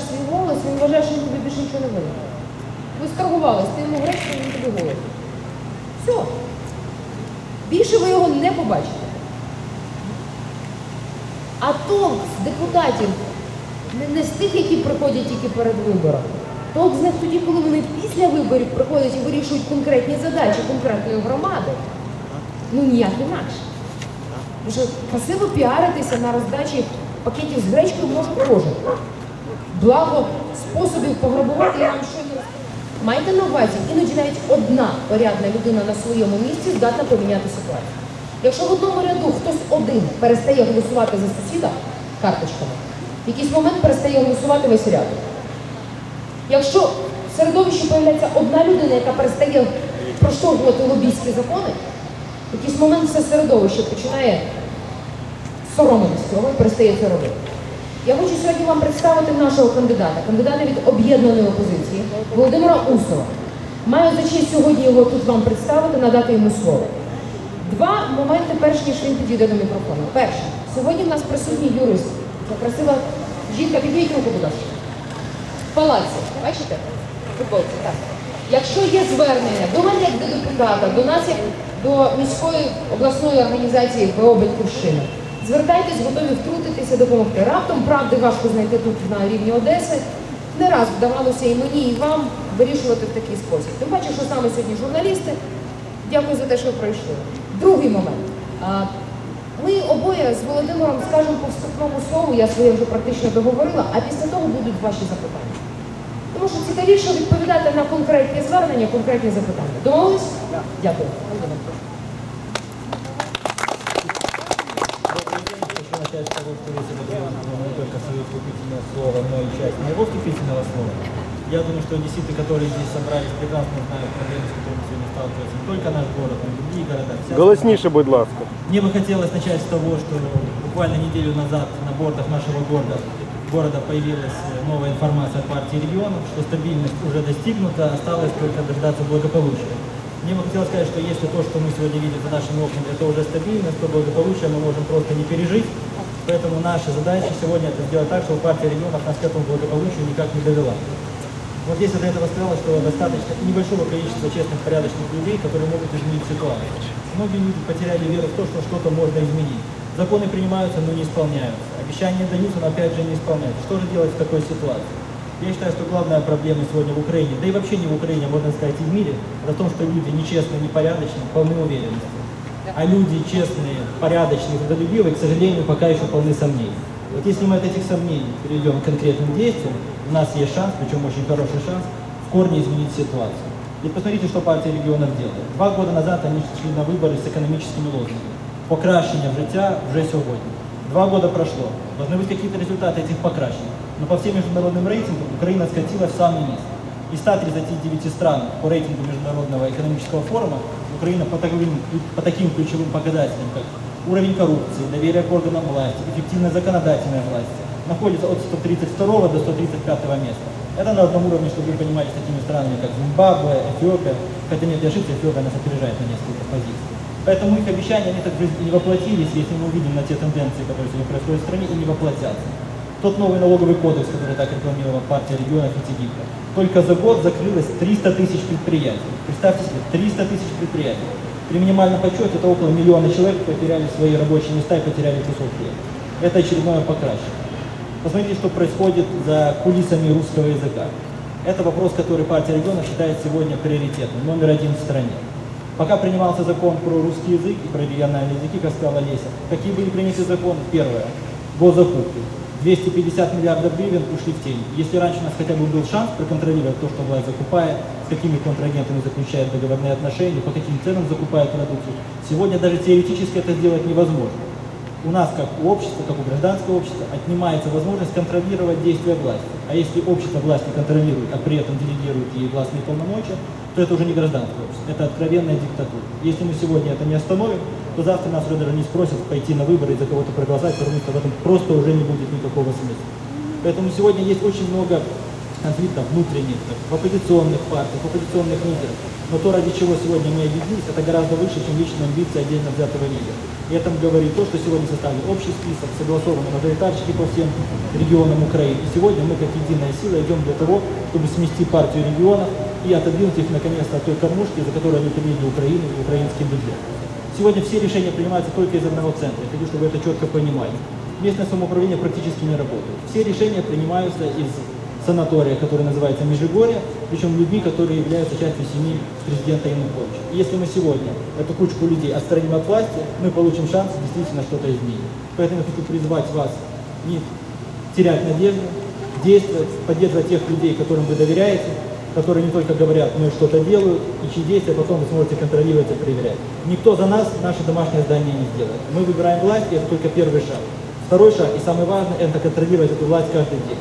віддаш свій голос, він вважає, що він тобі більше нічого не винен. Ви сторгувались, ти йому гроші, він тобі голос. Все. Більше ви його не побачите. А толк з депутатів не, не з тих, які приходять тільки перед виборами. Толк з них тоді, коли вони після виборів приходять і вирішують конкретні задачі конкретної громади. Ну ніяк інакше. Тому що красиво піаритися на роздачі пакетів з гречкою може кожен. Благо способів пограбувати я вам розповіла. Майте на увазі, іноді навіть одна порядна людина на своєму місці здатна поміняти ситуацію. Якщо в одному ряду хтось один перестає голосувати за сусіда карточками, в якийсь момент перестає голосувати весь ряд. Якщо в середовищі появляється одна людина, яка перестає проштовхувати лобійські закони, в якийсь момент все середовище починає соромитись цього і перестає це робити. Я хочу сьогодні вам представити нашого кандидата, кандидата від об'єднаної опозиції Володимира Усова. Маю за честь сьогодні його тут вам представити, надати йому слово. Два моменти, перш ніж він підійде до мікрофону. Перше, сьогодні в нас присутній юрист. Красива жінка, підніміть руку, будь ласка. В палаці, бачите? Футболці, так. Якщо є звернення до мене як до депутата, до нас як до міської обласної організації ВО Батьківщина, звертайтесь, готові втрутитися, допомогти. Раптом правди важко знайти тут на рівні Одеси. Не раз вдавалося і мені, і вам вирішувати в такий спосіб. Тим паче, що саме сьогодні журналісти. Дякую за те, що пройшли. Другий момент. Ми обоє з Володимиром скажемо по вступному слову, я своє вже практично договорила, а після того будуть ваші запитання. Тому що цікавіше відповідати на конкретні звернення, конкретні запитання. Домовились? Дякую. С того, что сегодня сказали не только свое вступительное слово, но и часть моего вступительного слова. Я думаю, что одесситы, которые здесь собрались, прекрасно знают проблемы, с которыми сегодня сталкивается не только наш город, но и другие города. Вся Голосніше, будь ласка. мне бы хотелось начать с того, что буквально неделю назад на бордах нашего города, города появилась новая информация от партии регионов, что стабильность уже достигнута, осталось только дождаться благополучия. Мне бы хотелось сказать, что если то, что мы сегодня видим за нашими окнами, это уже стабильность, то благополучие мы можем просто не пережить. Поэтому наша задача сегодня это сделать так, чтобы партия регионов нас к этому благополучию никак не довела. Вот здесь я до этого сказал, что достаточно небольшого количества честных, порядочных людей, которые могут изменить ситуацию. Многие люди потеряли веру в то, что что-то можно изменить. Законы принимаются, но не исполняются. Обещания даются, но опять же не исполняются. Что же делать в такой ситуации? Я считаю, что главная проблема сегодня в Украине, да и вообще не в Украине, можно сказать и в мире, это в том, что люди нечестные, непорядочные, полны уверенности. А люди честные, порядочные, трудолюбивые, к сожалению, пока еще полны сомнений. Вот если мы от этих сомнений перейдем к конкретным действиям, у нас есть шанс, причем очень хороший шанс, в корне изменить ситуацию. И посмотрите, что партия регионов делает. Два года назад они шли на выборы с экономическими лозунгами. Покращення життя вже сьогодні. Два года прошло. Должны быть какие-то результаты этих покращений. Но по всем международным рейтингам Украина скатилась в самый низ. Из 139 стран по рейтингу Международного экономического форума Украина по таким, по таким ключевым показателям, как уровень коррупции, доверие к органам власти, эффективная законодательная власть, находится от 132 до 135 места. Это на одном уровне, чтобы вы понимали, с такими странами, как Зимбабве, Эфиопия, хотя нет, я ошибся, Эфиопия нас опережает на несколько позиций. Поэтому их обещания, они так не воплотились, если мы увидим на те тенденции, которые сегодня происходят в стране, и не воплотятся. Тот новый налоговый кодекс, который так рекламировала партия регионов и Тигипа, только за год закрылось 300 тысяч предприятий. Представьте себе, 300 тысяч предприятий. При минимальном подсчете это около миллиона человек потеряли свои рабочие места и потеряли кусок хлеба. Это очередное покращение. Посмотрите, что происходит за кулисами русского языка. Это вопрос, который партия регионов считает сегодня приоритетным, номер один в стране. Пока принимался закон про русский язык и про региональные языки, как сказала Леся, какие были приняты законы? Первое. Госзакупки. 250 миллиардов гривен ушли в тень. Если раньше у нас хотя бы был шанс проконтролировать то, что власть закупает, с какими контрагентами заключает договорные отношения, по каким ценам закупает продукцию, сегодня даже теоретически это сделать невозможно. У нас, как у общества, как у гражданского общества, отнимается возможность контролировать действия власти. А если общество власти контролирует, а при этом делегирует ей властные полномочия, то это уже не гражданское общество, это откровенная диктатура. Если мы сегодня это не остановим, то завтра нас уже даже не спросят пойти на выборы и за кого-то проголосовать, потому что в этом просто уже не будет никакого смысла. Поэтому сегодня есть очень много конфликтов внутренних, в оппозиционных партиях, в оппозиционных лидерах. Но то, ради чего сегодня мы объединились, это гораздо выше, чем личные амбиции отдельно взятого лидера. И это говорит то, что сегодня составлен общий список, согласованный мажоритарщики по всем регионам Украины. И сегодня мы, как единая сила, идем для того, чтобы смести партию регионов и отодвинуть их наконец-то от той кормушки, за которую они привели Украину и украинский бюджет. Сегодня все решения принимаются только из одного центра. Я хочу, чтобы вы это четко понимали. Местное самоуправление практически не работает. Все решения принимаются из санатория, который называется Межигорье, причем людьми, которые являются частью семьи президента Януковича. И если мы сегодня эту кучку людей отстраним от власти, мы получим шанс действительно что-то изменить. Поэтому я хочу призвать вас не терять надежду, действовать, поддерживать тех людей, которым вы доверяете, которые не только говорят, но и что-то делают, и чьи действия потом вы сможете контролировать и проверять. Никто за нас наше домашнее здание не сделает. Мы выбираем власть, и это только первый шаг. Второй шаг, и самый важный, это контролировать эту власть каждый день.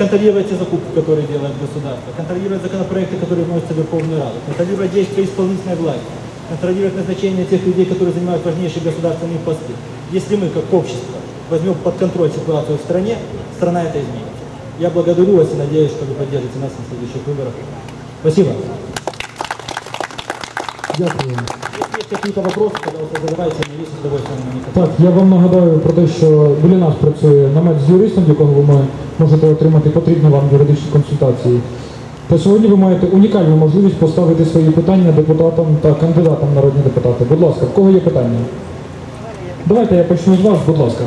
Контролировать те закупки, которые делает государство, контролировать законопроекты, которые вносятся в Верховную Раду, контролировать действия исполнительной власти, контролировать назначение тех людей, которые занимают важнейшие государственные посты. Если мы, как общество, возьмем под контроль ситуацию в стране, страна это изменит. Я благодарю вас и надеюсь, что вы поддержите нас на следующих выборах. Спасибо. Дякую. Если есть какие-то вопросы, пожалуйста, задавайте, мне есть с удовольствием на Так, я вам нагадаю про те, що біля нас працює намет з юристом, до якого ви можете отримати потрібні вам юридичні консультації. Та сьогодні ви маєте унікальну можливість поставити свої питання депутатам та кандидатам народні депутати. Будь ласка, в кого є питання? Давайте я почну з вас, будь ласка.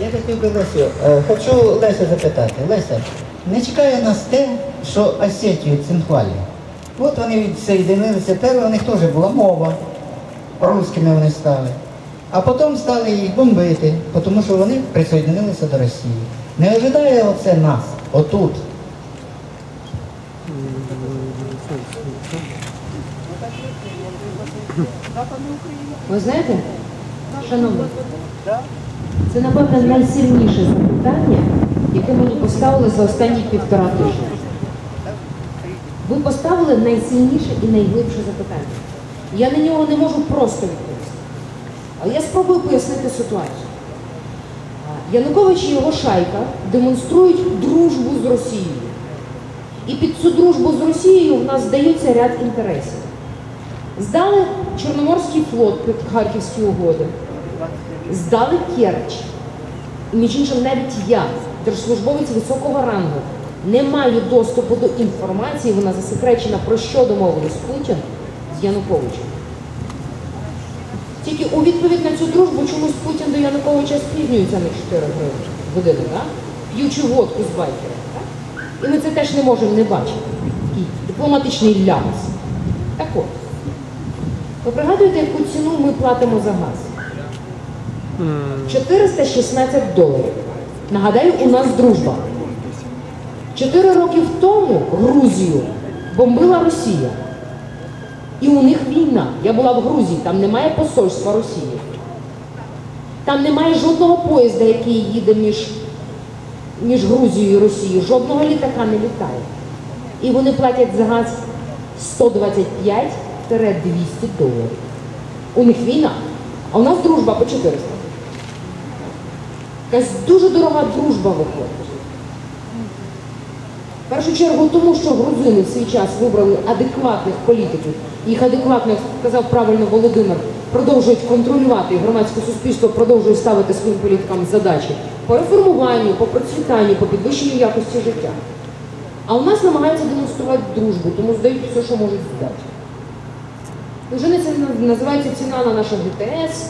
Я хотів би Лесю, е, хочу Лесю запитати. Леся, не чекає нас те, що Осетію Цинхвалі. От вони відсоєдинилися, те у них теж була мова, русскими вони стали. А потім стали їх бомбити, тому що вони присоєдинилися до Росії. Не ожидає оце нас, отут. Ви знаєте, шановні, це, напевно, найсильніше запитання, яке мені поставили за останні півтора тижня. Ви поставили найсильніше і найглибше запитання. Я на нього не можу просто відповісти. Але я спробую пояснити ситуацію. Янукович і його шайка демонструють дружбу з Росією. І під цю дружбу з Росією в нас здається ряд інтересів. Здали Чорноморський флот під Харківські угоди, здали Керч. Між іншим навіть я, держслужбовець високого рангу, не маю доступу до інформації, вона засекречена, про що домовились Путін з Януковичем. Тільки у відповідь на цю дружбу чомусь Путін до Януковича спізнюється на 4 години, так? п'ючи водку з байкером. Так? І ми це теж не можемо не бачити. Такий дипломатичний лямс. Так от. Ви пригадуєте, яку ціну ми платимо за газ? 416 доларів. Нагадаю, у нас дружба. Чотири роки тому Грузію бомбила Росія. І у них війна. Я була в Грузії, там немає посольства Росії. Там немає жодного поїзда, який їде між, між Грузією і Росією. Жодного літака не літає. І вони платять за газ 125-200 доларів. У них війна, а у нас дружба по 400. Якась дуже дорога дружба виходить. Першу чергу тому, що грузини в свій час вибрали адекватних політиків. Їх адекватно, як сказав правильно Володимир, продовжують контролювати, і громадське суспільство продовжує ставити своїм політикам задачі по реформуванню, по процвітанню, по підвищенню якості життя. А у нас намагаються демонструвати дружбу, тому здають все, що можуть здати. Вже це називається ціна на наше ГТС,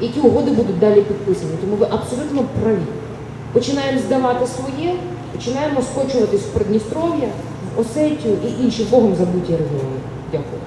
які угоди будуть далі підписані. Тому ви абсолютно праві. Починаємо здавати своє, починаємо скочуватись в Придністров'я, в Осетію і інші Богом забуті регіони. Дякую.